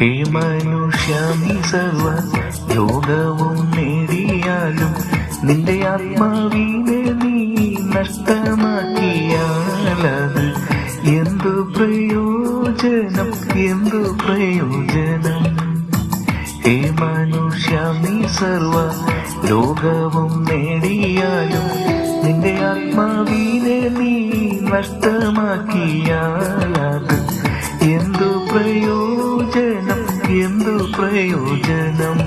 മനുഷ്യമി സർവ യോഗവും നേടിയാലും നിന്റെ ആത്മാവിനെ നീ നഷ്ടമാക്കിയാലത് എന്തു പ്രയോജനം? എന്തു പ്രയോജനം? ഹേ മനുഷ്യമി സർവ ലോകവും നേടിയാലും നിന്റെ ആത്മാവിനെ നീ നഷ്ടമാക്കിയാലത് എന്തു പ്രയോജനം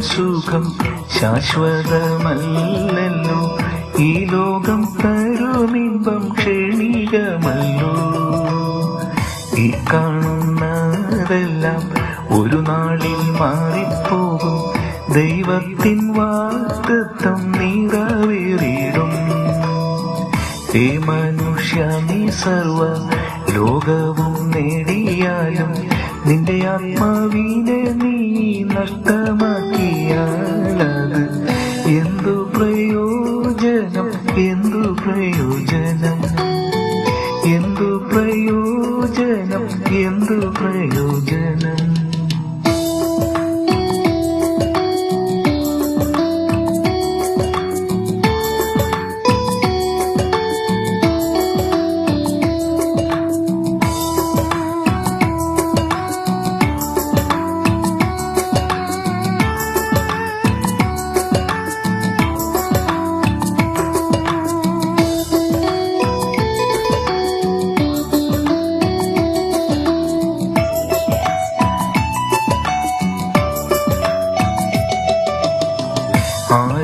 സുഖം ശാശ്വതമല്ലല്ലോ. ഈ ലോകം തരുമിമ്പം ക്ഷണികമല്ലോ. ഈ കാണുന്നതെല്ലാം ഒരു നാളിൽ മാറിപ്പോകും. ദൈവത്തിൻ വാക്തത്വം നീറവേറിയിടും. ഹേ മനുഷ്യ നീ സർവ ലോകവും നേടിയാലും നിന്റെ ആത്മാവിനെ നീ നഷ്ടമാക്കിയാലത് പ്രയോജനം? എന്തു പ്രയോജനം? എന്തു പ്രയോജനം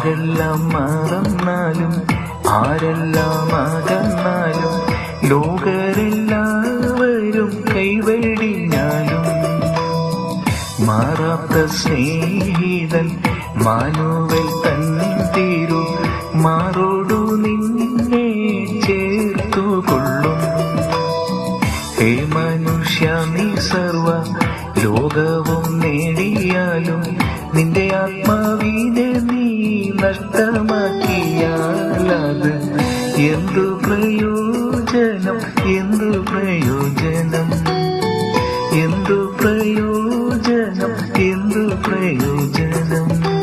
ആരെല്ലാം മറന്നാലും ആരെല്ലാം അകന്നാലും ലോകരെല്ലാവരും കൈവെടിഞ്ഞാലും. മാറാത്ത സ്നേഹിതൻ മാനുവൽ തൻ തീരു മാറോടു നിന്നെ ചേർത്തുകൊള്ളും. ഹേ മനുഷ്യ നീ സർവ ലോകവും നേടിയാലും നിന്റെ ആത്മാവിനെ നീ നഷ്ടമാക്കിയാലത് എന്തു പ്രയോജനം എന്തു പ്രയോജനം? എന്തു പ്രയോജനം എന്തു പ്രയോജനം?